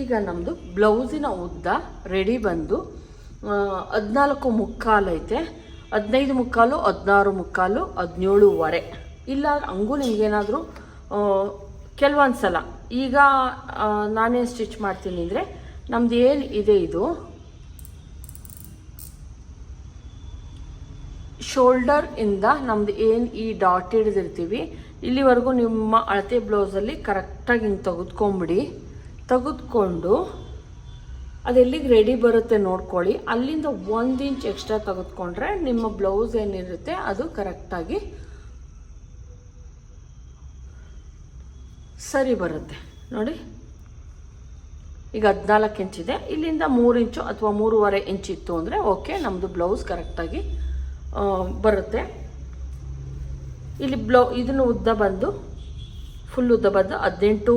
Speaker 1: ಈಗ ನಮ್ಮದು ಬ್ಲೌಸಿನ ಉದ್ದ ರೆಡಿ ಬಂದು ಹದಿನಾಲ್ಕು ಮುಕ್ಕಾಲು ಐತೆ. ಹದಿನೈದು ಮುಕ್ಕಾಲು, ಹದಿನಾರು ಮುಕ್ಕಾಲು, ಹದಿನೇಳುವರೆ. ಇಲ್ಲ ಹಂಗೂ ನಿಮಗೇನಾದರೂ ಕೆಲವೊಂದು ಸಲ ಈಗ ನಾನೇನು ಸ್ಟಿಚ್ ಮಾಡ್ತೀನಿ ಅಂದರೆ ನಮ್ದು ಏನು ಇದೆ ಇದು? ಶೋಲ್ಡರ್ ಇಂದ ನಮ್ದು ಏನು ಈ ಡಾಟ್ ಹಿಡಿದಿರ್ತೀವಿ, ಇಲ್ಲಿವರೆಗೂ ನಿಮ್ಮ ಅಳತೆ ಬ್ಲೌಸಲ್ಲಿ ಕರೆಕ್ಟಾಗಿ ಹಿಂಗೆ ತೆಗೆದುಕೊಂಬಿಡಿ. ತೆಗೆದುಕೊಂಡು ಅದೆಲ್ಲಿಗೆ ರೆಡಿ ಬರುತ್ತೆ ನೋಡ್ಕೊಳ್ಳಿ. ಅಲ್ಲಿಂದ ಒಂದು ಇಂಚ್ ಎಕ್ಸ್ಟ್ರಾ ತೆಗೆದುಕೊಂಡ್ರೆ ನಿಮ್ಮ ಬ್ಲೌಸ್ ಏನಿರುತ್ತೆ ಅದು ಕರೆಕ್ಟಾಗಿ ಸರಿ ಬರುತ್ತೆ. ನೋಡಿ. ಈಗ ಹದಿನಾಲ್ಕು ಇಂಚಿದೆ ಇಲ್ಲಿಂದ ಮೂರು ಇಂಚು ಅಥವಾ ಮೂರುವರೆ ಇಂಚ್ ಇತ್ತು ಅಂದರೆ ಓಕೆ ನಮ್ಮದು ಬ್ಲೌಸ್ ಕರೆಕ್ಟಾಗಿ ಬರುತ್ತೆ. ಇಲ್ಲಿ ಬ್ಲೌ, ಇದನ್ನು ಉದ್ದ ಬಂದು ಫುಲ್ ಉದ್ದ ಬಂದು ಹದಿನೆಂಟು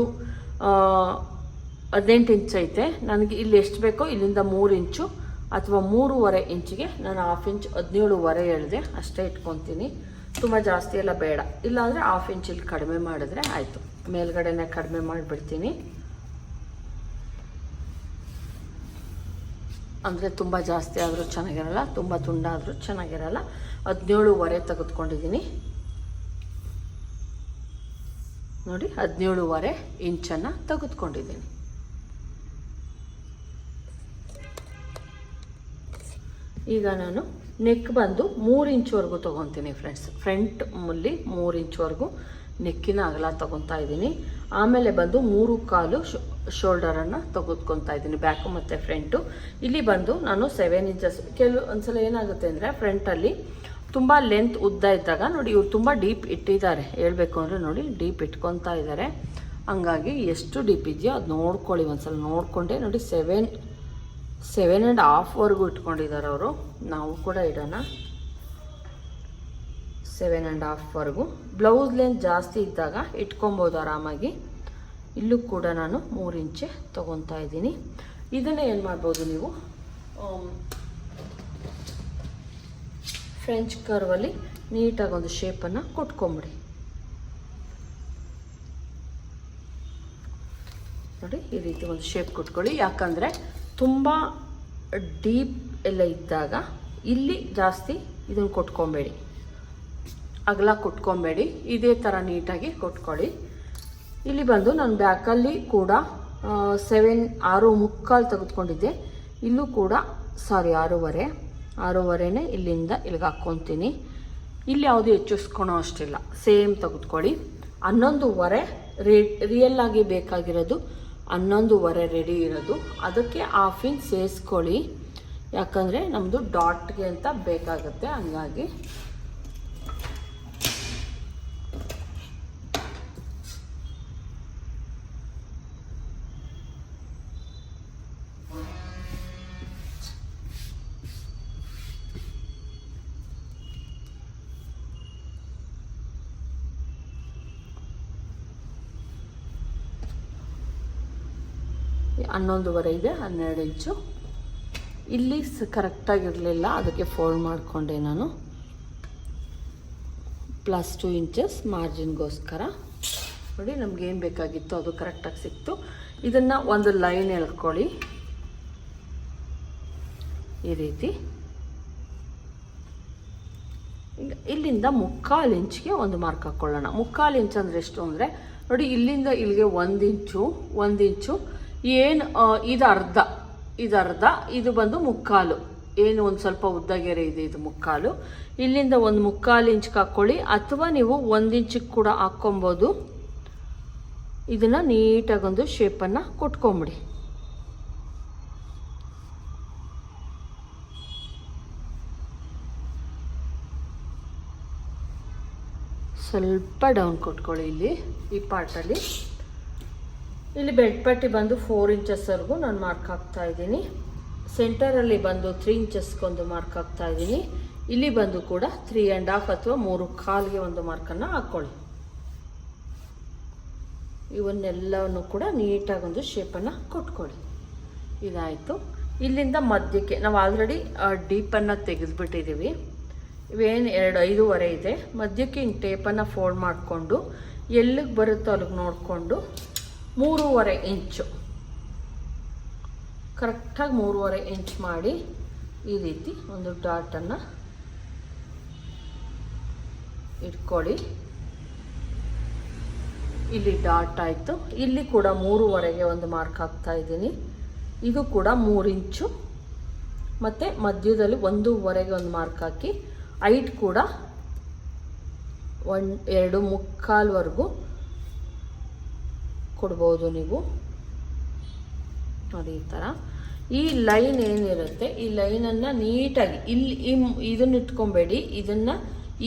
Speaker 1: ಹದಿನೆಂಟು ಇಂಚ್ ಐತೆ. ನನಗೆ ಇಲ್ಲಿ ಎಷ್ಟು ಬೇಕೋ ಇಲ್ಲಿಂದ ಮೂರು ಇಂಚು ಅಥವಾ ಮೂರುವರೆ ಇಂಚಿಗೆ ನಾನು ಹಾಫ್ ಇಂಚ್ ಹದಿನೇಳುವರೆ ಎಳೆದೆ ಅಷ್ಟೇ ಇಟ್ಕೊತೀನಿ. ತುಂಬ ಜಾಸ್ತಿ ಎಲ್ಲ ಬೇಡ. ಇಲ್ಲಾಂದರೆ ಹಾಫ್ ಇಂಚ್ ಇಲ್ಲಿ ಕಡಿಮೆ ಮಾಡಿದ್ರೆ ಆಯಿತು. ಮೇಲ್ಗಡೆನೆ ಕಡಿಮೆ ಮಾಡಿಬಿಡ್ತೀನಿ. ಅಂದರೆ ತುಂಬ ಜಾಸ್ತಿ ಆದರೂ ಚೆನ್ನಾಗಿರಲ್ಲ, ತುಂಬ ತುಂಡಾದರೂ ಚೆನ್ನಾಗಿರಲ್ಲ. ಹದಿನೇಳುವರೆ ತೆಗೆದುಕೊಂಡಿದ್ದೀನಿ. ನೋಡಿ, ಹದಿನೇಳುವರೆ ಇಂಚನ್ನು ತೆಗೆದುಕೊಂಡಿದ್ದೀನಿ. ಈಗ ನಾನು ನೆಕ್ ಬಂದು ಮೂರು ಇಂಚ್ವರೆಗೂ ತೊಗೊತೀನಿ ಫ್ರೆಂಡ್ಸ್ ಫ್ರಂಟ್ ಮುಲ್ಲಿ ಮೂರು ಇಂಚ್ವರೆಗೂ ನೆಕ್ಕಿನ ಅಗಲ ತಗೊತಾ ಇದ್ದೀನಿ. ಆಮೇಲೆ ಬಂದು ಮೂರು ಕಾಲು ಶೋಲ್ಡರನ್ನು ತೆಗೆದುಕೊತಾ ಇದ್ದೀನಿ, ಬ್ಯಾಕು ಮತ್ತು ಫ್ರಂಟು. ಇಲ್ಲಿ ಬಂದು ನಾನು ಸೆವೆನ್ ಇಂಚಸ್ ಕೆಲವು, ಒಂದ್ಸಲ ಏನಾಗುತ್ತೆ ಅಂದರೆ ಫ್ರಂಟಲ್ಲಿ ತುಂಬ ಲೆಂತ್ ಉದ್ದ ಇದ್ದಾಗ ನೋಡಿ ಇವ್ರು ತುಂಬ ಡೀಪ್ ಇಟ್ಟಿದ್ದಾರೆ. ಹೇಳಬೇಕು ಅಂದರೆ ನೋಡಿ ಡೀಪ್ ಇಟ್ಕೊತಾ ಇದ್ದಾರೆ. ಹಂಗಾಗಿ ಎಷ್ಟು ಡೀಪ್ ಇದೆಯೋ ಅದು ನೋಡ್ಕೊಳ್ಳಿ, ಒಂದ್ಸಲ ನೋಡಿಕೊಂಡೆ ನೋಡಿ ಸೆವೆನ್ ಸೆವೆನ್ ಆ್ಯಂಡ್ ಹಾಫ್ವರೆಗೂ ಇಟ್ಕೊಂಡಿದ್ದಾರೆ ಅವರು. ನಾವು ಕೂಡ ಇಡೋಣ. ಸೆವೆನ್ ಆ್ಯಂಡ್ ಹಾಫ್ವರೆಗೂ ಬ್ಲೌಸ್ ಲೆಂತ್ ಜಾಸ್ತಿ ಇದ್ದಾಗ ಇಟ್ಕೊಬೋದು ಆರಾಮಾಗಿ. ಇಲ್ಲೂ ಕೂಡ ನಾನು ಮೂರು ಇಂಚೆ ತೊಗೊತಾ ಇದ್ದೀನಿ. ಇದನ್ನು ಏನು ಮಾಡ್ಬೋದು ನೀವು? ಫ್ರೆಂಚ್ ಕರ್ವಲ್ಲಿ ನೀಟಾಗಿ ಒಂದು ಶೇಪನ್ನು ಕೊಟ್ಕೊಂಬಿಡಿ. ನೋಡಿ, ಈ ರೀತಿ ಒಂದು ಶೇಪ್ ಕೊಟ್ಕೊಳ್ಳಿ. ಯಾಕಂದರೆ ತುಂಬ ಡೀಪ್ ಎಲ್ಲ ಇದ್ದಾಗ ಇಲ್ಲಿ ಜಾಸ್ತಿ ಇದನ್ನು ಕೊಟ್ಕೊಬೇಡಿ. ಅಗಲ ಕುಟ್ಕೊಬೇಡಿ. ಇದೇ ಥರ ನೀಟಾಗಿ ಕೊಟ್ಕೊಳ್ಳಿ. ಇಲ್ಲಿ ಬಂದು ನಾನು ಬ್ಯಾಕಲ್ಲಿ ಕೂಡ ಸೆವೆನ್ ಆರು ಮುಕ್ಕಾಲು ತೆಗೆದುಕೊಂಡಿದ್ದೆ. ಇಲ್ಲೂ ಕೂಡ ಸಾರಿ ಆರೂವರೆ. ಆರೂವರೆನೇ ಇಲ್ಲಿಂದ ಇಲ್ಲಿಗೆ ಹಾಕ್ಕೊತೀನಿ. ಇಲ್ಲಿ ಯಾವುದು ಹೆಚ್ಚಿಸ್ಕೊಳೋ ಅಷ್ಟಿಲ್ಲ. ಸೇಮ್ ತೆಗೆದುಕೊಳ್ಳಿ. ಹನ್ನೊಂದುವರೆ ರೇ ರಿಯಲ್ ಆಗಿ ಬೇಕಾಗಿರೋದು ಹನ್ನೊಂದುವರೆ ರೆಡಿ ಇರೋದು. ಅದಕ್ಕೆ ಹಾಫ್ ಇಂಚ್ ಸೇರಿಸ್ಕೊಳ್ಳಿ. ಯಾಕಂದರೆ ನಮ್ಮದು ಡಾಟ್ಗೆ ಅಂತ ಬೇಕಾಗುತ್ತೆ. ಹಂಗಾಗಿ ಹನ್ನೊಂದುವರೆ ಇದೆ, ಹನ್ನೆರಡು ಇಂಚು. ಇಲ್ಲಿ ಸ ಕರೆಕ್ಟಾಗಿರಲಿಲ್ಲ, ಅದಕ್ಕೆ ಫೋಲ್ಡ್ ಮಾಡಿಕೊಂಡೆ ನಾನು. ಪ್ಲಸ್ ಟು ಇಂಚಸ್ ಮಾರ್ಜಿನ್ಗೋಸ್ಕರ ನೋಡಿ ನಮ್ಗೆ ಏನು ಬೇಕಾಗಿತ್ತು, ಅದು ಕರೆಕ್ಟಾಗಿ ಸಿಕ್ತು. ಇದನ್ನು ಒಂದು ಲೈನ್ ಎಳ್ಕೊಳ್ಳಿ. ಈ ರೀತಿ. ಇಲ್ಲಿಂದ ಮುಕ್ಕಾಲು ಇಂಚ್ಗೆ ಒಂದು ಮಾರ್ಕ್ ಹಾಕ್ಕೊಳ್ಳೋಣ ಮುಕ್ಕಾಲು ಇಂಚ್ ಅಂದರೆ ಎಷ್ಟು ಅಂದರೆ, ನೋಡಿ ಇಲ್ಲಿಂದ ಇಲ್ಲಿಗೆ ಒಂದು ಇಂಚು ಒಂದು ಇಂಚು. ಏನು ಇದು ಅರ್ಧ. ಇದು ಅರ್ಧ, ಇದು ಬಂದು ಮುಕ್ಕಾಲು. ಏನು ಒಂದು ಸ್ವಲ್ಪ ಉದ್ದಗೆರೆ ಇದೆ, ಇದು ಮುಕ್ಕಾಲು. ಇಲ್ಲಿಂದ ಒಂದು ಮುಕ್ಕಾಲು ಇಂಚ್ಗೆ ಹಾಕ್ಕೊಳ್ಳಿ ಅಥವಾ ನೀವು ಒಂದು ಇಂಚಿಗೆ ಕೂಡ ಹಾಕ್ಕೊಬೋದು. ಇದನ್ನು ನೀಟಾಗೊಂದು ಶೇಪನ್ನು ಕೊಟ್ಕೊಂಬಿಡಿ. ಸ್ವಲ್ಪ ಡೌನ್ ಕೊಟ್ಕೊಳ್ಳಿ ಇಲ್ಲಿ, ಈ ಪಾರ್ಟಲ್ಲಿ ಇಲ್ಲಿ ಬೆಲ್ಟ್ ಪಟ್ಟಿ ಬಂದು ಫೋರ್ ಇಂಚಸ್ವರೆಗೂ ನಾನು ಮಾರ್ಕ್ ಹಾಕ್ತಾ ಇದ್ದೀನಿ. ಸೆಂಟರಲ್ಲಿ ಬಂದು ತ್ರೀ ಇಂಚಸ್ಗೊಂದು ಮಾರ್ಕ್ ಹಾಕ್ತಾ ಇದ್ದೀನಿ. ಇಲ್ಲಿ ಬಂದು ಕೂಡ ತ್ರೀ ಆ್ಯಂಡ್ ಹಾಫ್ ಅಥವಾ ಮೂರು ಕಾಲ್ಗೆ ಒಂದು ಮಾರ್ಕನ್ನು ಹಾಕ್ಕೊಳ್ಳಿ ಇವನ್ನೆಲ್ಲವನ್ನು ಕೂಡ ನೀಟಾಗಿ ಒಂದು ಶೇಪನ್ನು ಕೊಟ್ಕೊಳ್ಳಿ. ಇದಾಯಿತು. ಇಲ್ಲಿಂದ ಮಧ್ಯಕ್ಕೆ, ನಾವು ಆಲ್ರೆಡಿ ಡೀಪನ್ನು ತೆಗೆದುಬಿಟ್ಟಿದ್ದೀವಿ ಇವೇನು ಎರಡು, ಐದೂವರೆ ಇದೆ. ಮಧ್ಯಕ್ಕೆ ಹಿಂಗೆ ಟೇಪನ್ನು ಫೋಲ್ಡ್ ಮಾಡಿಕೊಂಡು, ಎಲ್ಲಿಗೆ ಬರುತ್ತೋ ಅಲ್ಲಿಗೆ ನೋಡಿಕೊಂಡು ಮೂರುವರೆ ಇಂಚು. ಕರೆಕ್ಟಾಗಿ ಮೂರುವರೆ ಇಂಚ್ ಮಾಡಿ ಈ ರೀತಿ ಒಂದು ಡಾಟನ್ನು ಇಟ್ಕೊಳ್ಳಿ. ಇಲ್ಲಿ ಡಾಟ್ ಆಯಿತು. ಇಲ್ಲಿ ಕೂಡ ಮೂರುವರೆಗೆ ಒಂದು ಮಾರ್ಕ್ ಹಾಕ್ತಾ ಇದ್ದೀನಿ. ಇದು ಕೂಡ ಮೂರು ಇಂಚು. ಮತ್ತು ಮಧ್ಯದಲ್ಲಿ ಒಂದೂವರೆಗೆ ಒಂದು ಮಾರ್ಕ್ ಹಾಕಿ. ಐಟ್ ಕೂಡ ಒನ್ ಎರಡು ಮುಕ್ಕಾಲ್ವರೆಗೂ ಕೊಡ್ಬೋದು ನೀವು. ನೋಡಿ ಈ ಥರ ಈ ಲೈನ್ ಏನಿರುತ್ತೆ? ಈ ಲೈನನ್ನು ನೀಟಾಗಿ ಇಲ್ಲಿ ಇದನ್ನ ಇಟ್ಕೊಬೇಡಿ. ಇದನ್ನು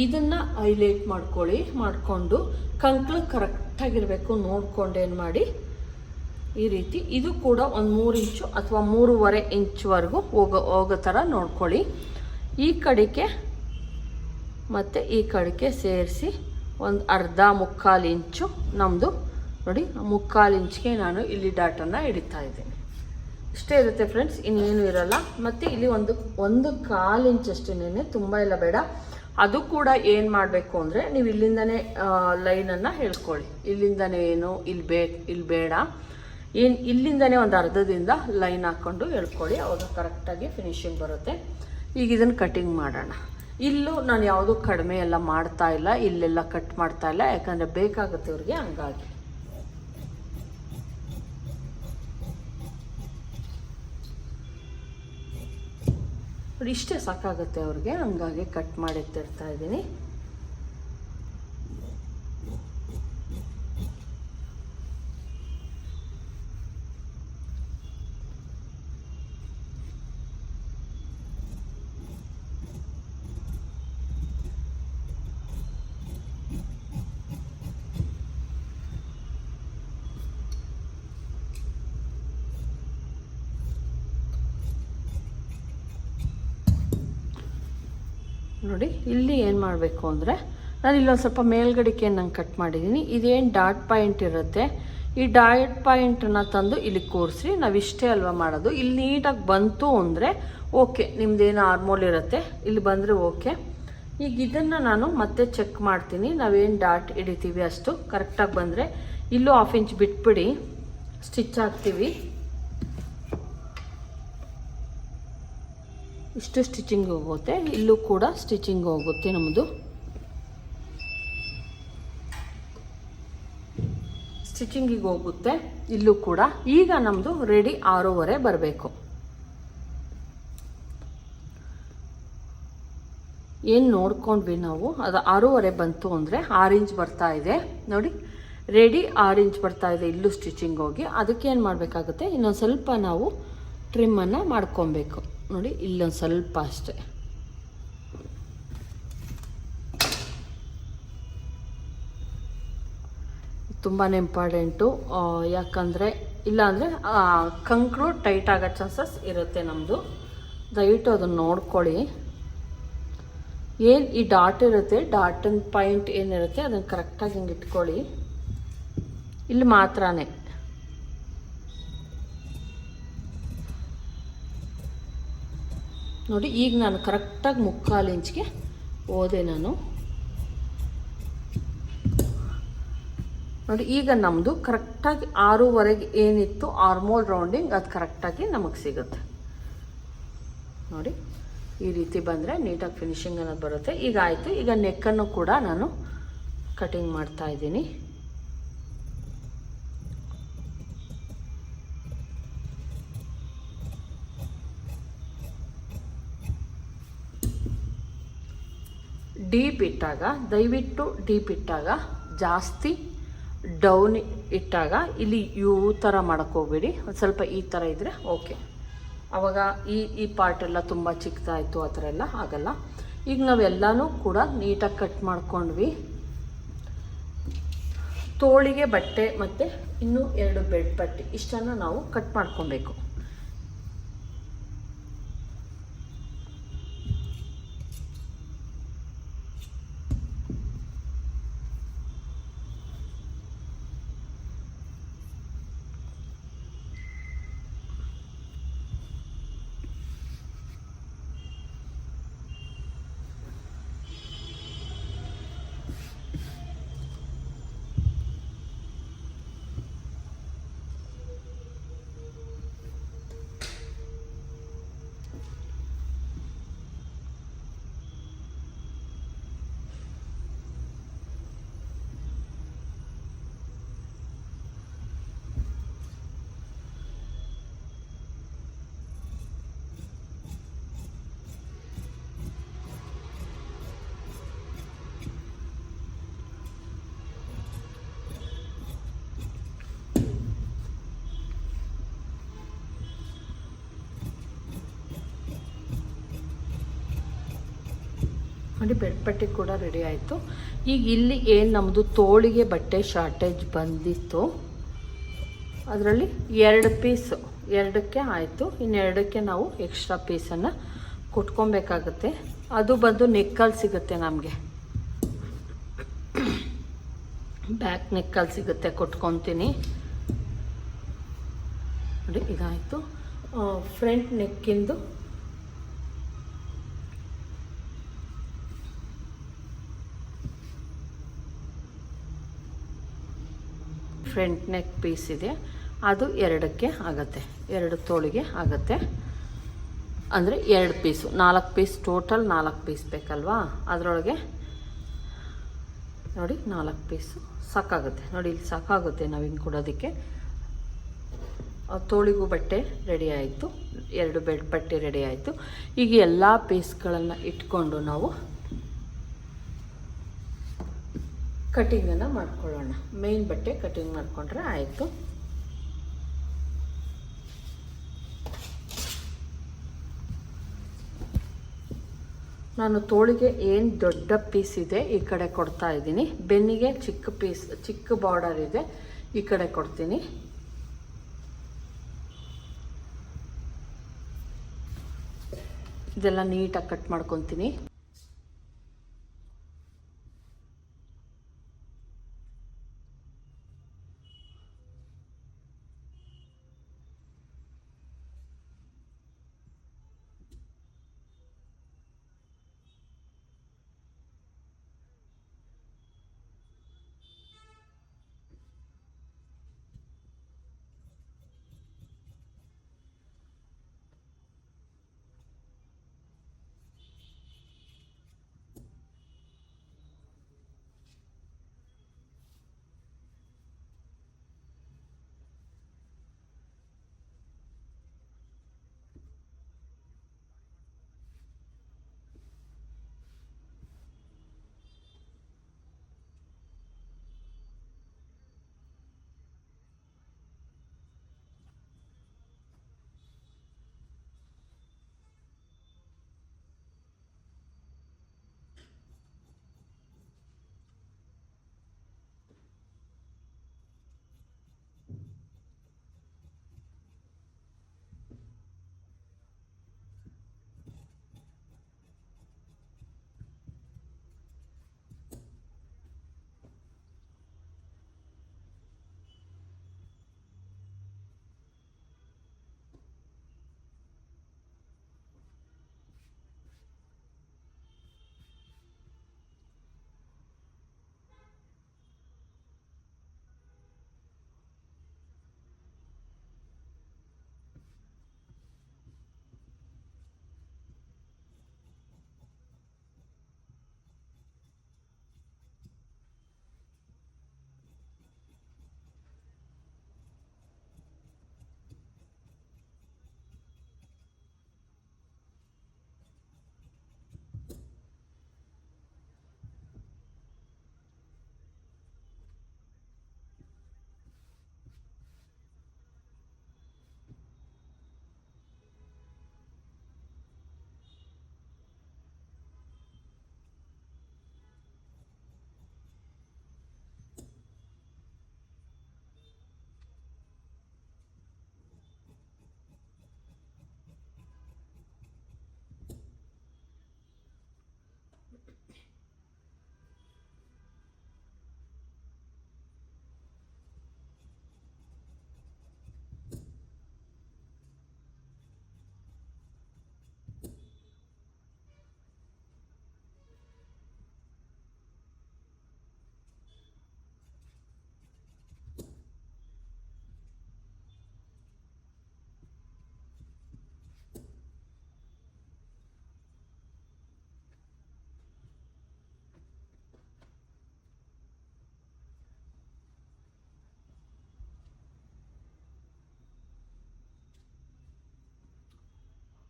Speaker 1: ಇದನ್ನು ಹೈಲೈಟ್ ಮಾಡ್ಕೊಳ್ಳಿ, ಮಾಡಿಕೊಂಡು ಕಂಕ್ಳು ಕರೆಕ್ಟಾಗಿರಬೇಕು. ನೋಡ್ಕೊಂಡೇನು ಮಾಡಿ? ಈ ರೀತಿ. ಇದು ಕೂಡ ಒಂದು ಮೂರು ಇಂಚು ಅಥವಾ ಮೂರುವರೆ ಇಂಚ್ವರೆಗೂ ಹೋಗೋ ಹೋಗೋ ಥರ ನೋಡ್ಕೊಳ್ಳಿ. ಈ ಕಡೆಗೆ ಮತ್ತು ಈ ಕಡೆಗೆ ಸೇರಿಸಿ ಒಂದು ಅರ್ಧ ಮುಕ್ಕಾಲು ಇಂಚು ನಮ್ಮದು ನೋಡಿ, ಮುಕ್ಕಾಲು ಇಂಚಿಗೆ ನಾನು ಇಲ್ಲಿ ಡಾಟನ್ನು ಹಿಡಿತಾ ಇದ್ದೀನಿ. ಇಷ್ಟೇ ಇರುತ್ತೆ ಫ್ರೆಂಡ್ಸ್, ಇನ್ನೇನು ಇರಲ್ಲ. ಮತ್ತು ಇಲ್ಲಿ ಒಂದು ಒಂದು ಕಾಲು ಇಂಚ್ ಅಷ್ಟೇನೆ ತುಂಬ ಇಲ್ಲ, ಬೇಡ. ಅದು ಕೂಡ ಏನು ಮಾಡಬೇಕು ಅಂದರೆ ನೀವು ಇಲ್ಲಿಂದನೇ ಲೈನನ್ನು ಹೇಳ್ಕೊಳ್ಳಿ. ಇಲ್ಲಿಂದನೇ ಏನು, ಇಲ್ಲಿ ಬೇ, ಇಲ್ಲಿ ಬೇಡ. ಏನು, ಇಲ್ಲಿಂದನೇ ಒಂದು ಅರ್ಧದಿಂದ ಲೈನ್ ಹಾಕ್ಕೊಂಡು ಹೇಳ್ಕೊಳ್ಳಿ, ಅವಾಗ ಕರೆಕ್ಟಾಗಿ ಫಿನಿಶಿಂಗ್ ಬರುತ್ತೆ. ಈಗ ಇದನ್ನು ಕಟಿಂಗ್ ಮಾಡೋಣ. ಇಲ್ಲೂ ನಾನು ಯಾವುದೂ ಕಡಿಮೆ ಎಲ್ಲ ಮಾಡ್ತಾ ಇಲ್ಲ, ಇಲ್ಲೆಲ್ಲ ಕಟ್ ಮಾಡ್ತಾ ಇಲ್ಲ, ಯಾಕಂದರೆ ಬೇಕಾಗುತ್ತೆ ಅವ್ರಿಗೆ, ಹಂಗಾಗಿ. ಇಷ್ಟೇ ಸಾಕಾಗುತ್ತೆ ಅವ್ರಿಗೆ ಹಂಗಾಗಿ ಕಟ್ ಮಾಡಿ ಇದ್ದೀನಿ. ನೋಡಿ, ಇಲ್ಲಿ ಏನು ಮಾಡಬೇಕು ಅಂದರೆ, ನಾನು ಇಲ್ಲೊಂದು ಸ್ವಲ್ಪ ಮೇಲ್ಗಡಿಕೆ ನಂಗೆ ಕಟ್ ಮಾಡಿದ್ದೀನಿ ಇದೇನು ಡಾಟ್ ಪಾಯಿಂಟ್ ಇರುತ್ತೆ? ಈ ಡಾಟ್ ಪಾಯಿಂಟನ್ನು ತಂದು ಇಲ್ಲಿ ಕೂರಿಸಿ ನಾವಿಷ್ಟೇ ಅಲ್ವಾ ಮಾಡೋದು? ಇಲ್ಲಿ ನೀಟಾಗಿ ಬಂತು ಅಂದರೆ, ಓಕೆ ನಿಮ್ಮದೇನು ಆರ್ಮೋಲ್ ಇರುತ್ತೆ? ಇಲ್ಲಿ ಬಂದರೆ ಓಕೆ. ಈಗ ಇದನ್ನು ನಾನು ಮತ್ತೆ ಚೆಕ್ ಮಾಡ್ತೀನಿ. ನಾವೇನು ಡಾಟ್ ಹಿಡಿತೀವಿ ಅಷ್ಟು? ಕರೆಕ್ಟಾಗಿ ಬಂದರೆ, ಇಲ್ಲೂ ಹಾಫ್ ಇಂಚ್ ಬಿಟ್ಬಿಡಿ ಸ್ಟಿಚ್ ಹಾಕ್ತೀವಿ ಇಷ್ಟು ಸ್ಟಿಚಿಂಗ್ ಹೋಗುತ್ತೆ. ಇಲ್ಲೂ ಕೂಡ ಸ್ಟಿಚಿಂಗ್ ಹೋಗುತ್ತೆ ನಮ್ಮದು ಸ್ಟಿಚಿಂಗಿಗೆ ಹೋಗುತ್ತೆ. ಇಲ್ಲೂ ಕೂಡ. ಈಗ ನಮ್ಮದು ರೆಡಿ ಆರೂವರೆ ಬರಬೇಕು. ಏನು ನೋಡ್ಕೊಂಡ್ವಿ ನಾವು? ಅದು ಆರೂವರೆ ಬಂತು ಅಂದರೆ ಆರು ಇಂಚ್ ಬರ್ತಾ ಇದೆ. ನೋಡಿ ರೆಡಿ ಆರು ಇಂಚ್ ಬರ್ತಾ ಇದೆ ಇಲ್ಲೂ ಸ್ಟಿಚಿಂಗ್ ಹೋಗಿ. ಅದಕ್ಕೆ ಏನು ಮಾಡಬೇಕಾಗುತ್ತೆ? ಇನ್ನೊಂದು ಸ್ವಲ್ಪ ನಾವು ಟ್ರಿಮ್ಮನ್ನು ಮಾಡ್ಕೊಬೇಕು. ನೋಡಿ, ಇಲ್ಲೊಂದು ಸ್ವಲ್ಪ ಅಷ್ಟೇ. ತುಂಬಾ ಇಂಪಾರ್ಟೆಂಟು ಯಾಕಂದರೆ, ಇಲ್ಲಾಂದರೆ ಕಂಕ್ರು ಟೈಟ್ ಆಗೋ ಚಾನ್ಸಸ್ ಇರುತ್ತೆ ನಮ್ಮದು ದಯವಿಟ್ಟು ಅದನ್ನು ನೋಡ್ಕೊಳ್ಳಿ. ಏನು ಈ ಡಾಟ್ ಇರುತ್ತೆ ಡಾಟನ್ ಪಾಯಿಂಟ್ ಏನಿರುತ್ತೆ, ಅದನ್ನು ಕರೆಕ್ಟಾಗಿ ಹಿಂಗೆ ಇಟ್ಕೊಳ್ಳಿ. ಇಲ್ಲಿ ಮಾತ್ರನೇ. ನೋಡಿ, ಈಗ ನಾನು ಕರೆಕ್ಟಾಗಿ ಮುಕ್ಕಾಲು ಇಂಚ್ಗೆ ಹೋದೆ ನಾನು. ನೋಡಿ, ಈಗ ನಮ್ಮದು ಕರೆಕ್ಟಾಗಿ ಆರೂವರೆಗೆ ಏನಿತ್ತು ಆರ್ಮೋಲ್ ರೌಂಡಿಂಗ್ ಅದು ಕರೆಕ್ಟಾಗಿ ನಮಗೆ ಸಿಗುತ್ತೆ. ನೋಡಿ, ಈ ರೀತಿ ಬಂದರೆ ನೀಟಾಗಿ ಫಿನಿಶಿಂಗ್ ಅನ್ನೋದು ಬರುತ್ತೆ. ಈಗ ಆಯಿತು, ಈಗ ನೆಕ್ಕನ್ನು ಕೂಡ ನಾನು ಕಟಿಂಗ್ ಮಾಡ್ತಾ ಇದ್ದೀನಿ. ಡೀಪ್ ಇಟ್ಟಾಗ, ದಯವಿಟ್ಟು ಡೀಪ್ ಇಟ್ಟಾಗ, ಜಾಸ್ತಿ ಡೌನ್ ಇಟ್ಟಾಗ ಇಲ್ಲಿ ಯೂ ಥರ ಮಾಡೋಕ್ಕೋಗ್ಬೇಡಿ ಒಂದು ಸ್ವಲ್ಪ ಈ ಥರ ಇದ್ದರೆ ಓಕೆ. ಆವಾಗ ಈ ಈ ಪಾರ್ಟ್ ಎಲ್ಲ ತುಂಬ ಚಿಕ್ಕದಾಯಿತು, ಆ ಥರ ಎಲ್ಲ ಆಗಲ್ಲ. ಈಗ ನಾವೆಲ್ಲನೂ ಕೂಡ ನೀಟಾಗಿ ಕಟ್ ಮಾಡ್ಕೊಂಡ್ವಿ. ತೋಳಿಗೆ ಬಟ್ಟೆ ಮತ್ತು ಇನ್ನೂ ಎರಡು ಬೆಡ್ ಪಟ್ಟಿ, ಇಷ್ಟನ್ನು ನಾವು ಕಟ್ ಮಾಡ್ಕೊಬೇಕು. ನೋಡಿ ಬೆಡ್ ಪಟ್ಟಿ ಕೂಡ ರೆಡಿ ಆಯಿತು. ಈಗ ಇಲ್ಲಿ ಏನು ನಮ್ಮದು ತೋಳಿಗೆ ಬಟ್ಟೆ ಶಾರ್ಟೇಜ್ ಬಂದಿತ್ತು. ಅದರಲ್ಲಿ ಎರಡು ಪೀಸು ಎರಡಕ್ಕೆ ಆಯಿತು. ಇನ್ನೆರಡಕ್ಕೆ ನಾವು ಎಕ್ಸ್ಟ್ರಾ ಪೀಸನ್ನು ಕೊಟ್ಕೊಬೇಕಾಗತ್ತೆ. ಅದು ಬಂದು ನೆಕ್ಕಲ್ಲಿ ಸಿಗುತ್ತೆ ನಮಗೆ. ಬ್ಯಾಕ್ ನೆಕ್ಕಲ್ಲಿ ಸಿಗುತ್ತೆ, ಕೊಟ್ಕೊತೀನಿ. ನೋಡಿ, ಇದಾಯಿತು. ಫ್ರಂಟ್ ನೆಕ್ಕಿಂದು ಫ್ರಂಟ್ ನೆಕ್ ಪೀಸ್ ಇದೆ. ಅದು ಎರಡಕ್ಕೆ ಆಗತ್ತೆ. ಎರಡು ತೋಳಿಗೆ ಆಗತ್ತೆ. ಅಂದರೆ ಎರಡು ಪೀಸು. ನಾಲ್ಕು ಪೀಸ್ ಟೋಟಲ್ ನಾಲ್ಕು ಪೀಸ್ ಬೇಕಲ್ವಾ? ಅದರೊಳಗೆ ನೋಡಿ ನಾಲ್ಕು ಪೀಸು ಸಾಕಾಗುತ್ತೆ. ನೋಡಿ ಇಲ್ಲಿ ಸಾಕಾಗುತ್ತೆ ನಾವು ಹಿಂಗೆ ಕೊಡೋದಕ್ಕೆ ತೋಳಿಗೂ ಬಟ್ಟೆ ರೆಡಿ ಆಯಿತು. ಎರಡು ಬೆಡ್ ಬಟ್ಟೆ ರೆಡಿ ಆಯಿತು. ಈಗ ಎಲ್ಲ ಪೀಸ್ಗಳನ್ನು ಇಟ್ಕೊಂಡು ನಾವು ಕಟಿಂಗನ್ನು ಮಾಡ್ಕೊಳ್ಳೋಣ. ಮೇನ್ ಬಟ್ಟೆ ಕಟಿಂಗ್ ಮಾಡಿಕೊಂಡ್ರೆ ಆಯಿತು. ನಾನು ತೋಳಿಗೆ ಏನು ದೊಡ್ಡ ಪೀಸ್ ಇದೆ ಈ ಕಡೆ ಕೊಡ್ತಾ ಇದ್ದೀನಿ. ಬೆನ್ನಿಗೆ ಚಿಕ್ಕ ಪೀಸ್ ಚಿಕ್ಕ ಬಾರ್ಡರ್ ಇದೆ ಈ ಕಡೆ ಕೊಡ್ತೀನಿ. ಇದೆಲ್ಲ ನೀಟಾಗಿ ಕಟ್ ಮಾಡ್ಕೊತೀನಿ.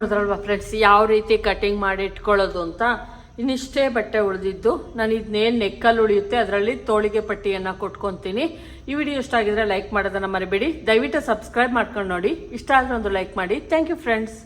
Speaker 1: ನೋಡಿದ್ರಲ್ವಾ ಫ್ರೆಂಡ್ಸ್ ಯಾವ ರೀತಿ ಕಟಿಂಗ್ ಮಾಡಿ ಇಟ್ಕೊಳ್ಳೋದು ಅಂತ ಇನ್ನಿಷ್ಟೇ ಬಟ್ಟೆ ಉಳಿದಿದ್ದು. ನಾನು ಇದನ್ನೇನು ನೆಕ್ಕಲ್ಲಿ ಉಳಿಯುತ್ತೆ, ಅದರಲ್ಲಿ ತೋಳಿಗೆ ಪಟ್ಟಿಯನ್ನು ಕೊಟ್ಕೊತೀನಿ. ಈ ವಿಡಿಯೋ ಇಷ್ಟ ಆಗಿದ್ರೆ ಲೈಕ್ ಮಾಡೋದನ್ನ ಮರಿಬೇಡಿ. ದಯವಿಟ್ಟು ಸಬ್ಸ್ಕ್ರೈಬ್ ಮಾಡ್ಕೊಂಡು ನೋಡಿ. ಇಷ್ಟ ಆದರೆ ಒಂದು ಲೈಕ್ ಮಾಡಿ. Thank you friends